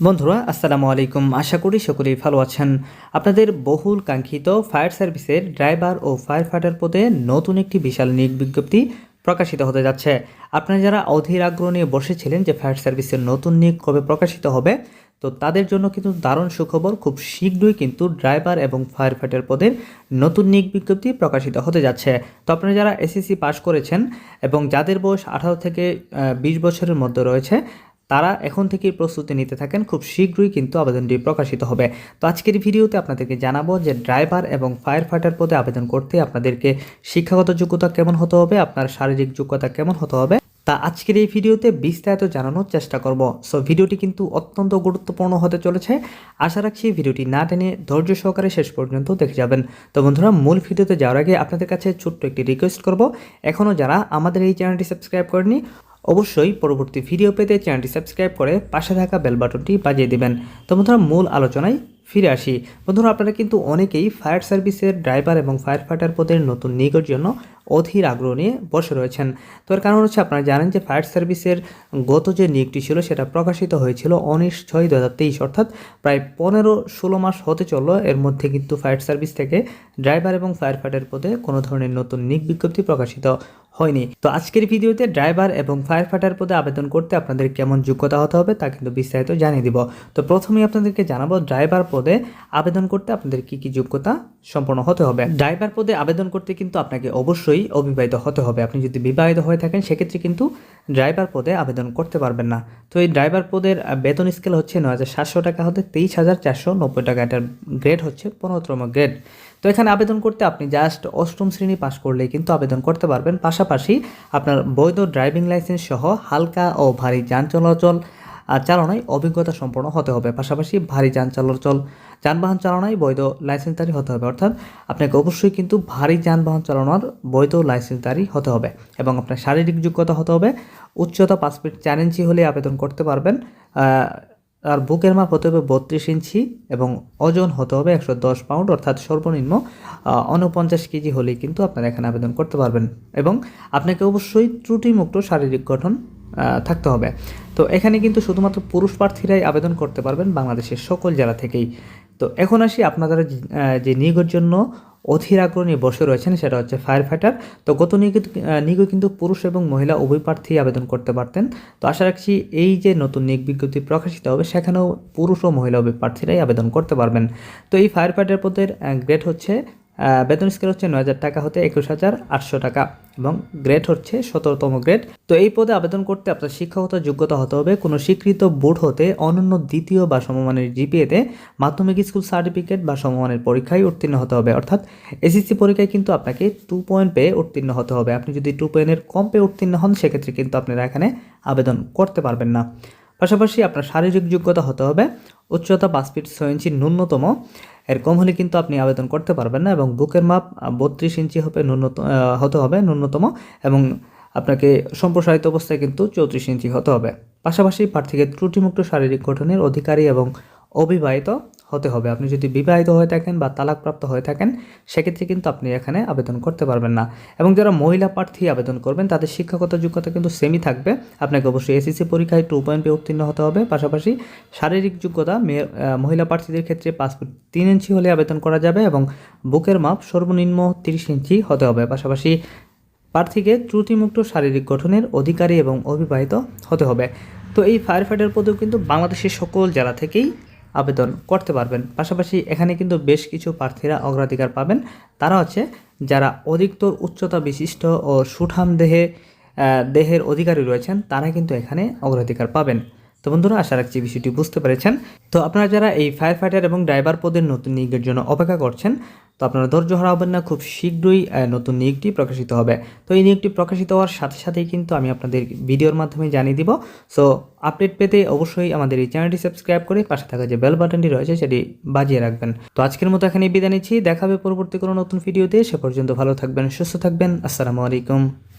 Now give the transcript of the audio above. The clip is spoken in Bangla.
বন্ধুরা, আসসালামু আলাইকুম। আশা করি সকলেই ভালো আছেন। আপনাদের বহুল কাঙ্ক্ষিত ফায়ার সার্ভিসের ড্রাইভার ও ফায়ার ফাইটার পদে নতুন একটি বিশাল নিয়োগ বিজ্ঞপ্তি প্রকাশিত হতে যাচ্ছে। আপনারা যারা অধীর আগ্রহ নিয়ে বসেছিলেন যে ফায়ার সার্ভিসের নতুন নিয়োগ কবে প্রকাশিত হবে, তো তাদের জন্য কিন্তু দারুণ সুখবর, খুব শীঘ্রই কিন্তু ড্রাইভার এবং ফায়ার ফাইটার পদের নতুন নিয়োগ বিজ্ঞপ্তি প্রকাশিত হতে যাচ্ছে। তো আপনারা যারা এসএসসি পাশ করেছেন এবং যাদের বয়স আঠারো থেকে বিশ বছরের মধ্যে রয়েছে তারা এখন থেকেই প্রস্তুতি নিতে থাকেন, খুব শীঘ্রই কিন্তু আবেদনটি প্রকাশিত হবে। তো আজকের ভিডিওতে আপনাদেরকে জানাব যে ড্রাইভার এবং ফায়ার ফাইটার পদে আবেদন করতে আপনাদেরকে শিক্ষাগত যোগ্যতা কেমন হতে হবে, আপনার শারীরিক যোগ্যতা কেমন হতে হবে, তা আজকের এই ভিডিওতে বিস্তারিত জানানোর চেষ্টা করব। সো ভিডিওটি কিন্তু অত্যন্ত গুরুত্বপূর্ণ হতে চলেছে। আশা রাখছি ভিডিওটি না টেনে ধৈর্য সহকারে শেষ পর্যন্ত দেখে যাবেন। তো বন্ধুরা, মূল ভিডিওতে যাওয়ার আগে আপনাদের কাছে ছোট্ট একটি রিকোয়েস্ট করব। এখনও যারা আমাদের এই চ্যানেলটি সাবস্ক্রাইব করেনি অবশ্যই পরবর্তী ভিডিও পেতে চ্যানেলটি সাবস্ক্রাইব করে পাশে থাকা বেল বাটনটি বাজিয়ে দেবেন। তো বন্ধুরা, মূল আলোচনায় ফিরে আসি। বন্ধুরা, আপনারা কিন্তু অনেকেই ফায়ার সার্ভিসের ড্রাইভার এবং ফায়ার ফাইটার পদের নতুন নিয়োগের জন্য অধীর আগ্রহ নিয়ে বসে রয়েছেন। তো এর কারণ হচ্ছে, আপনারা জানেন যে ফায়ার সার্ভিসের গত যে নিয়োগটি ছিল, সেটা প্রকাশিত হয়েছিল উনিশ ছয় দু অর্থাৎ প্রায় পনেরো ষোলো মাস হতে চলল। এর মধ্যে কিন্তু ফায়ার সার্ভিস থেকে ড্রাইভার এবং ফায়ার ফাইটার পদে কোনো ধরনের নতুন নিয়োগ বিজ্ঞপ্তি প্রকাশিত হয়নি। তো আজকের ভিডিওতে ড্রাইভার এবং ফায়ার ফাইটার পদে আবেদন করতে আপনাদের কেমন যোগ্যতা হতে হবে তা কিন্তু বিস্তারিত জানিয়ে দিব। তো প্রথমেই আপনাদেরকে জানাব ড্রাইভার পদে আবেদন করতে আপনাদের কি কি যোগ্যতা সম্পন্ন হতে হবে। ড্রাইভার পদে আবেদন করতে কিন্তু আপনাকে অবশ্যই অবিবাহিত হতে হবে। আপনি যদি বিবাহিত হয়ে থাকেন, সেক্ষেত্রে কিন্তু ড্রাইভার পদে আবেদন করতে পারবেন না। তো এই ড্রাইভার পদের বেতন স্কেল হচ্ছে নয় হাজার সাতশো টাকা হতে তেইশ হাজার চারশো নব্বই টাকা। এটার গ্রেড হচ্ছে পনেরোতম গ্রেড তো এখানে আবেদন করতে আপনি জাস্ট অষ্টম শ্রেণি পাশ করলেই কিন্তু আবেদন করতে পারবেন। পাশাপাশি আপনার বৈধ ড্রাইভিং লাইসেন্স সহ হালকা ও ভারী যান চলাচল চালনায় অভিজ্ঞতা সম্পন্ন হতে হবে। পাশাপাশি ভারী যান চলাচল যানবাহন চালানোয় বৈধ লাইসেন্সধারী হতে হবে। অর্থাৎ আপনাকে অবশ্যই কিন্তু ভারী যানবাহন চালানোর বৈধ লাইসেন্সধারী হতে হবে এবং আপনার শারীরিক যোগ্যতা হতে হবে। উচ্চতা পাঁচ ফিট চার ইঞ্চি হলে আবেদন করতে পারবেন। আর বুকের মাপ হতে হবে বত্রিশ ইঞ্চি এবং ওজন হতে হবে একশো দশ পাউন্ড, অর্থাৎ সর্বনিম্ন উনপঞ্চাশ কেজি হলেই কিন্তু আপনারা এখানে আবেদন করতে পারবেন। এবং আপনাকে অবশ্যই ত্রুটিমুক্ত শারীরিক গঠন থাকতে হবে। তো এখানে কিন্তু শুধুমাত্র পুরুষ প্রার্থীরাই আবেদন করতে পারবেন বাংলাদেশের সকল জেলা থেকেই তো এখন আসি আপনারা যে নিয়োগের জন্য অধীর আগ্রহ নিয়ে বসে রয়েছেন, সেটা হচ্ছে ফায়ার ফাইটার তো গত নিয়োগে কিন্তু পুরুষ এবং মহিলা উভয় প্রার্থী আবেদন করতে পারতেন। তো আশা রাখছি এই যে নতুন নিয়োগ বিজ্ঞপ্তি প্রকাশিত হবে, সেখানেও পুরুষ ও মহিলা উভয় প্রার্থীরাই আবেদন করতে পারবেন। তো এই ফায়ার ফাইটার পদের গ্রেড হচ্ছে বেতন স্কেল হচ্ছে নয় হাজার টাকা হতে একুশ হাজার আটশো টাকা এবং গ্রেড হচ্ছে সতেরোতম গ্রেড তো এই পদে আবেদন করতে আপনার শিক্ষাগত যোগ্যতা হতে হবে। কোনো স্বীকৃত বোর্ড হতে অনন্য দ্বিতীয় বা সমমানের জিপিএতে মাধ্যমিক স্কুল সার্টিফিকেট বা সমমানের পরীক্ষায় উত্তীর্ণ হতে হবে। অর্থাৎ এসএসসি পরীক্ষায় কিন্তু আপনাকে টু পয়েন্ট পেয়ে উত্তীর্ণ হতে হবে। আপনি যদি টু পয়েন্টের কম পেয়ে উত্তীর্ণ হন, সেক্ষেত্রে কিন্তু আপনারা এখানে আবেদন করতে পারবেন না। পাশাপাশি আপনার শারীরিক যোগ্যতা হতে হবে, উচ্চতা পাঁচ ফিট ছয় ইঞ্চি ন্যূনতম। এর কম হলে কিন্তু আপনি আবেদন করতে পারবেন না এবং বুকের মাপ বত্রিশ ইঞ্চি হবে ন্যূনতম হতে হবে ন্যূনতম এবং আপনাকে সম্প্রসারিত অবস্থায় কিন্তু চৌত্রিশ ইঞ্চি হতে হবে। পাশাপাশি প্রার্থীকে ত্রুটিমুক্ত শারীরিক গঠনের অধিকারী এবং অবিবাহিত হতে হবে। আপনি যদি বিবাহিত হয়ে থাকেন বা তালাকপ্রাপ্ত হয়ে থাকেন, সেক্ষেত্রে কিন্তু আপনি এখানে আবেদন করতে পারবেন না। এবং যারা মহিলা প্রার্থী আবেদন করবেন, তাদের শিক্ষাগত যোগ্যতা কিন্তু সেমই থাকবে। আপনাকে অবশ্যই এসএসসি পরীক্ষায় টু পয়েন্ট উত্তীর্ণ হতে হবে। পাশাপাশি শারীরিক যোগ্যতা মহিলা প্রার্থীদের ক্ষেত্রে ফুট তিন ইঞ্চি হলে আবেদন করা যাবে এবং বুকের মাপ সর্বনিম্ন তিরিশ ইঞ্চি হতে হবে। পাশাপাশি প্রার্থীকে ত্রুটিমুক্ত শারীরিক গঠনের অধিকারী এবং অবিবাহিত হতে হবে। তো এই ফায়ার ফাইটার পদেও কিন্তু বাংলাদেশের সকল জেলা থেকেই আবেদন করতে পারবেন। পাশাপাশি এখানে কিন্তু বেশ কিছু প্রার্থীরা অগ্রাধিকার পাবেন। তারা হচ্ছে যারা অধিকতর উচ্চতা বিশিষ্ট ও সুঠাম দেহে দেহের অধিকারী রয়েছেন, তারা কিন্তু এখানে অগ্রাধিকার পাবেন। তো বন্ধুরা, আশা রাখছি বিষয়টি বুঝতে পেরেছেন। তো আপনারা যারা এই ফায়ার ফাইটার এবং ড্রাইভার পদের নতুন নিয়োগের জন্য অপেক্ষা করছেন, তো আপনারা ধৈর্য হারাবেন না, খুব শীঘ্রই নতুন নিয়োগটি প্রকাশিত হবে। তো এই নিয়োগটি প্রকাশিত হওয়ার সাথে সাথেই কিন্তু আমি আপনাদের ভিডিওর মাধ্যমে জানিয়ে দিব। সো, আপডেট পেতে অবশ্যই আমাদের এই চ্যানেলটি সাবস্ক্রাইব করে পাশে থাকা যে বেল বাটনটি রয়েছে, সেটি বাজিয়ে রাখবেন। তো আজকের মতো এখানে বিদায় নিচ্ছি। দেখাবে পরবর্তী কোনো নতুন ভিডিওতে। সে পর্যন্ত ভালো থাকবেন, সুস্থ থাকবেন। আসসালামু আলাইকুম।